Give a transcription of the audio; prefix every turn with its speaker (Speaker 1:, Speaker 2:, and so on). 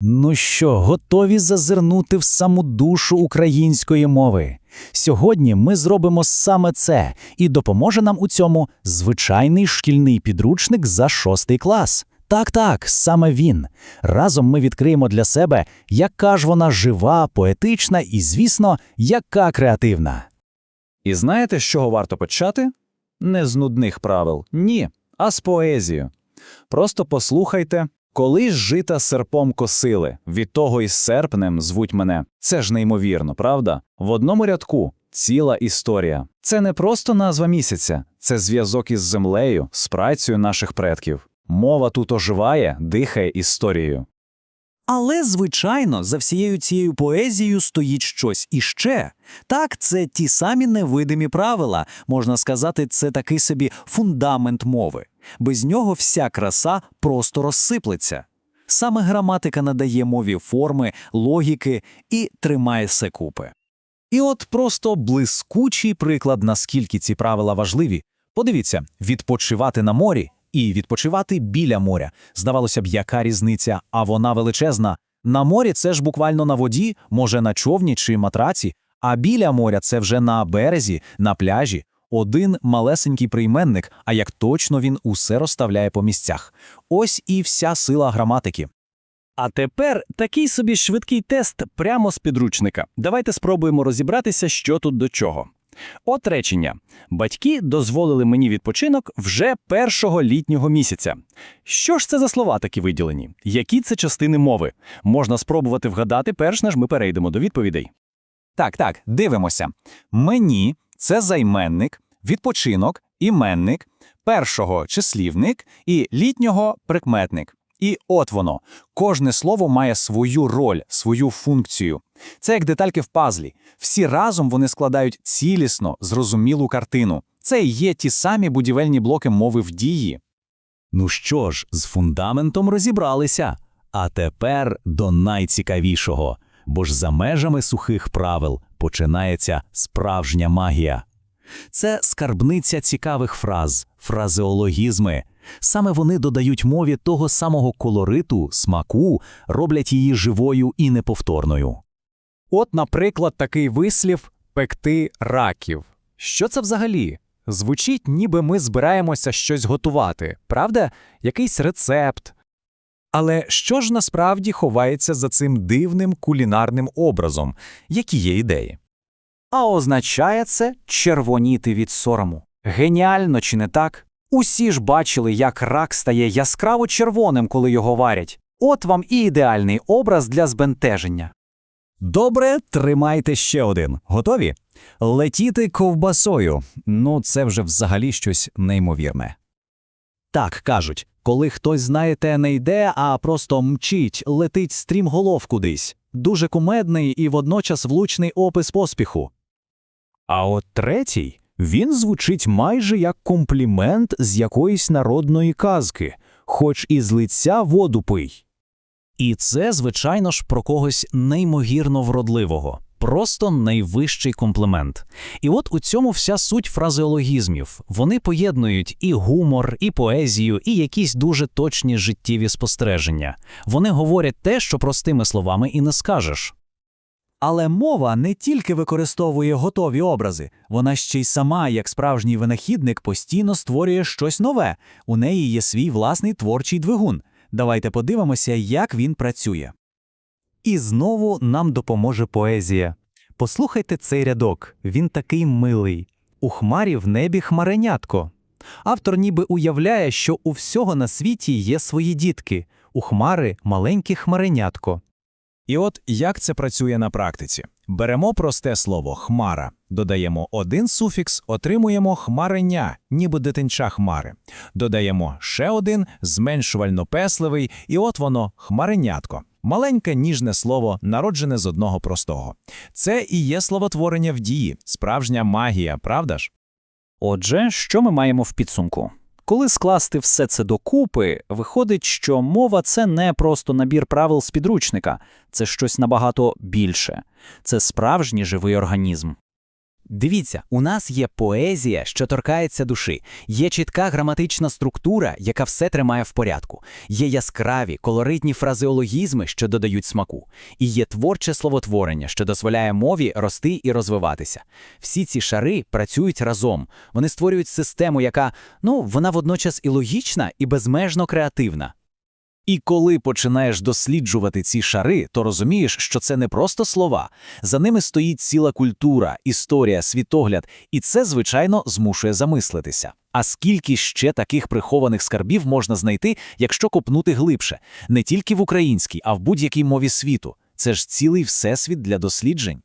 Speaker 1: Ну що, готові зазирнути в саму душу української мови? Сьогодні ми зробимо саме це, і допоможе нам у цьому звичайний шкільний підручник за шостий клас. Так, так, саме він. Разом ми відкриємо для себе, яка ж вона жива, поетична і, звісно, яка креативна.
Speaker 2: І знаєте, з чого варто почати? Не з нудних правил, ні, а з поезію. Просто послухайте, коли ж жита серпом косили, від того і серпнем звуть мене. Це ж неймовірно, правда? В одному рядку ціла історія. Це не просто назва місяця, це зв'язок із землею, з працею наших предків. Мова тут оживає, дихає історією.
Speaker 3: Але, звичайно, за всією цією поезією стоїть щось іще. Так, це ті самі невидимі правила, можна сказати, це такий собі фундамент мови. Без нього вся краса просто розсиплеться. Саме граматика надає мові форми, логіки і тримає все купи.
Speaker 4: І от просто блискучий приклад, наскільки ці правила важливі. Подивіться, відпочивати на морі і відпочивати біля моря. Здавалося б, яка різниця, а вона величезна. На морі це ж буквально на воді, може на човні чи матраці, а біля моря це вже на березі, на пляжі. Один малесенький прийменник, а як точно він усе розставляє по місцях. Ось і вся сила граматики.
Speaker 5: А тепер такий собі швидкий тест прямо з підручника. Давайте спробуємо розібратися, що тут до чого. От речення. Батьки дозволили мені відпочинок вже першого літнього місяця. Що ж це за слова такі виділені? Які це частини мови? Можна спробувати вгадати, перш ніж ми перейдемо до відповідей.
Speaker 4: Так, так, дивимося. Мені це займенник, відпочинок, іменник, першого числівник і літнього прикметник. І от воно. Кожне слово має свою роль, свою функцію. Це як детальки в пазлі. Всі разом вони складають цілісно, зрозумілу картину. Це і є ті самі будівельні блоки мови в дії.
Speaker 1: Ну що ж, з фундаментом розібралися. А тепер до найцікавішого, бо ж за межами сухих правил починається справжня магія. Це скарбниця цікавих фраз, фразеологізми. Саме вони додають мові того самого колориту, смаку, роблять її живою і неповторною.
Speaker 6: От, наприклад, такий вислів пекти раків. Що це взагалі? Звучить, ніби ми збираємося щось готувати, правда? Якийсь рецепт. Але що ж насправді ховається за цим дивним кулінарним образом? Які є ідеї?
Speaker 3: А означає це червоніти від сорому. Геніально чи не так? Усі ж бачили, як рак стає яскраво червоним, коли його варять. От вам і ідеальний образ для збентеження.
Speaker 1: Добре, тримайте ще один. Готові? Летіти ковбасою. Ну, це вже взагалі щось неймовірне. Так кажуть, коли хтось, знаєте, не йде, а просто мчить, летить стрімголов кудись. Дуже кумедний і водночас влучний опис поспіху.
Speaker 4: А от третій, він звучить майже як комплімент з якоїсь народної казки, хоч і з лиця воду пий.
Speaker 1: І це, звичайно ж, про когось неймовірно вродливого. Просто найвищий комплімент. І от у цьому вся суть фразеологізмів. Вони поєднують і гумор, і поезію, і якісь дуже точні життєві спостереження. Вони говорять те, що простими словами і не скажеш.
Speaker 3: Але мова не тільки використовує готові образи, вона ще й сама, як справжній винахідник, постійно створює щось нове. У неї є свій власний творчий двигун. Давайте подивимося, як він працює. І знову нам допоможе поезія. Послухайте цей рядок, він такий милий. У хмарі в небі хмаренятко. Автор ніби уявляє, що у всього на світі є свої дітки, у хмари маленьке хмаренятко.
Speaker 4: І от як це працює на практиці. Беремо просте слово хмара, додаємо один суфікс, отримуємо хмарення, ніби дитинча хмари. Додаємо ще один зменшувально-песливий, і от воно хмаренятко. Маленьке ніжне слово, народжене з одного простого. Це і є словотворення в дії, справжня магія, правда ж?
Speaker 5: Отже, що ми маємо в підсумку? Коли скласти все це докупи, виходить, що мова це не просто набір правил з підручника, це щось набагато більше. Це справжній живий організм.
Speaker 3: Дивіться, у нас є поезія, що торкається душі, є чітка граматична структура, яка все тримає в порядку, є яскраві, колоритні фразеологізми, що додають смаку, і є творче словотворення, що дозволяє мові рости і розвиватися. Всі ці шари працюють разом, вони створюють систему, яка, ну, вона водночас і логічна, і безмежно креативна.
Speaker 4: І коли починаєш досліджувати ці шари, то розумієш, що це не просто слова. За ними стоїть ціла культура, історія, світогляд, і це, звичайно, змушує замислитися. А скільки ще таких прихованих скарбів можна знайти, якщо копнути глибше, не тільки в українській, а в будь-якій мові світу. Це ж цілий всесвіт для досліджень.